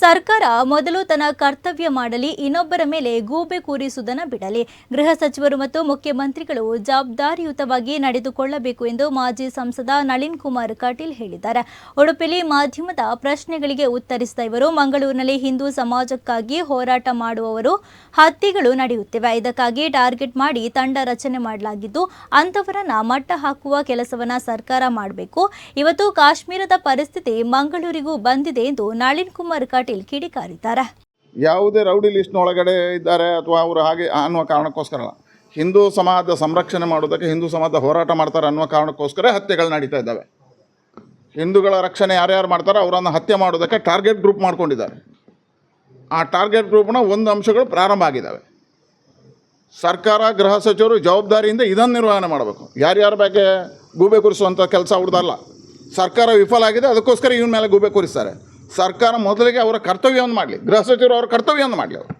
ಸರ್ಕಾರ ಮೊದಲು ತನ್ನ ಕರ್ತವ್ಯ ಮಾಡಲಿ, ಇನ್ನೊಬ್ಬರ ಮೇಲೆ ಗೂಬೆ ಕೂರಿಸುವುದನ್ನು ಬಿಡಲಿ. ಗೃಹ ಸಚಿವರು ಮತ್ತು ಮುಖ್ಯಮಂತ್ರಿಗಳು ಜವಾಬ್ದಾರಿಯುತವಾಗಿ ನಡೆದುಕೊಳ್ಳಬೇಕು ಎಂದು ಮಾಜಿ ಸಂಸದ ನಳಿನ್ ಕುಮಾರ್ ಕಟೀಲ್ ಹೇಳಿದ್ದಾರೆ. ಉಡುಪಿಲಿ ಮಾಧ್ಯಮದ ಪ್ರಶ್ನೆಗಳಿಗೆ ಉತ್ತರಿಸಿದ ಇವರು, ಮಂಗಳೂರಿನಲ್ಲಿ ಹಿಂದೂ ಸಮಾಜಕ್ಕಾಗಿ ಹೋರಾಟ ಮಾಡುವವರು ಹತ್ಯೆಗಳು ನಡೆಯುತ್ತಿವೆ. ಇದಕ್ಕಾಗಿ ಟಾರ್ಗೆಟ್ ಮಾಡಿ ತಂಡ ರಚನೆ ಮಾಡಲಾಗಿದ್ದು, ಅಂಥವರನ್ನ ಮಟ್ಟ ಹಾಕುವ ಕೆಲಸವನ್ನ ಸರ್ಕಾರ ಮಾಡಬೇಕು. ಇವತ್ತು ಕಾಶ್ಮೀರದ ಪರಿಸ್ಥಿತಿ ಮಂಗಳೂರಿಗೂ ಬಂದಿದೆ ಎಂದು ನಳಿನ್ ಕುಮಾರ್ ಕಟೀಲ್ ಕಿಡಿಕಾರಿದ್ದಾರೆ. ಯಾವುದೇ ರೌಡಿ ಲಿಸ್ಟ್ನೊಳಗಡೆ ಇದ್ದಾರೆ ಅಥವಾ ಅವರು ಹಾಗೆ ಅನ್ನುವ ಕಾರಣಕ್ಕೋಸ್ಕರ. ಹಿಂದೂ ಸಮಾಜದ ಸಂರಕ್ಷಣೆ ಮಾಡೋದಕ್ಕೆ ಹಿಂದೂ ಸಮಾಜದ ಹೋರಾಟ ಮಾಡ್ತಾರೆ ಅನ್ನುವ ಕಾರಣಕ್ಕೋಸ್ಕರ ಹತ್ಯೆಗಳು ನಡೀತಾ ಇದ್ದಾವೆ. ಹಿಂದೂಗಳ ರಕ್ಷಣೆ ಯಾರ್ಯಾರು ಮಾಡ್ತಾರೋ ಅವರನ್ನು ಹತ್ಯೆ ಮಾಡೋದಕ್ಕೆ ಟಾರ್ಗೆಟ್ ಗ್ರೂಪ್ ಮಾಡ್ಕೊಂಡಿದ್ದಾರೆ. ಆ ಟಾರ್ಗೆಟ್ ಗ್ರೂಪ್ನ ಒಂದು ಅಂಶಗಳು ಪ್ರಾರಂಭ ಆಗಿದ್ದಾವೆ. ಸರ್ಕಾರ, ಗೃಹ ಸಚಿವರು ಜವಾಬ್ದಾರಿಯಿಂದ ಇದನ್ನು ನಿರ್ವಹಣೆ ಮಾಡಬೇಕು. ಯಾರ್ಯಾರ ಬಗ್ಗೆ ಗೂಬೆ ಕೂರಿಸುವಂಥ ಕೆಲಸ ಅವ್ರದ್ದಲ್ಲ. ಸರ್ಕಾರ ವಿಫಲ ಆಗಿದೆ, ಅದಕ್ಕೋಸ್ಕರ ಇವನ ಮೇಲೆ ಗೂಬೆ ಕೂರಿಸ್ತಾರೆ. ಸರ್ಕಾರ ಮೊದಲಿಗೆ ಅವರ ಕರ್ತವ್ಯವನ್ನು ಮಾಡಲಿ. ಗೃಹ ಸಚಿವರು ಅವರ ಕರ್ತವ್ಯವನ್ನು ಮಾಡಲಿ ಅವರು.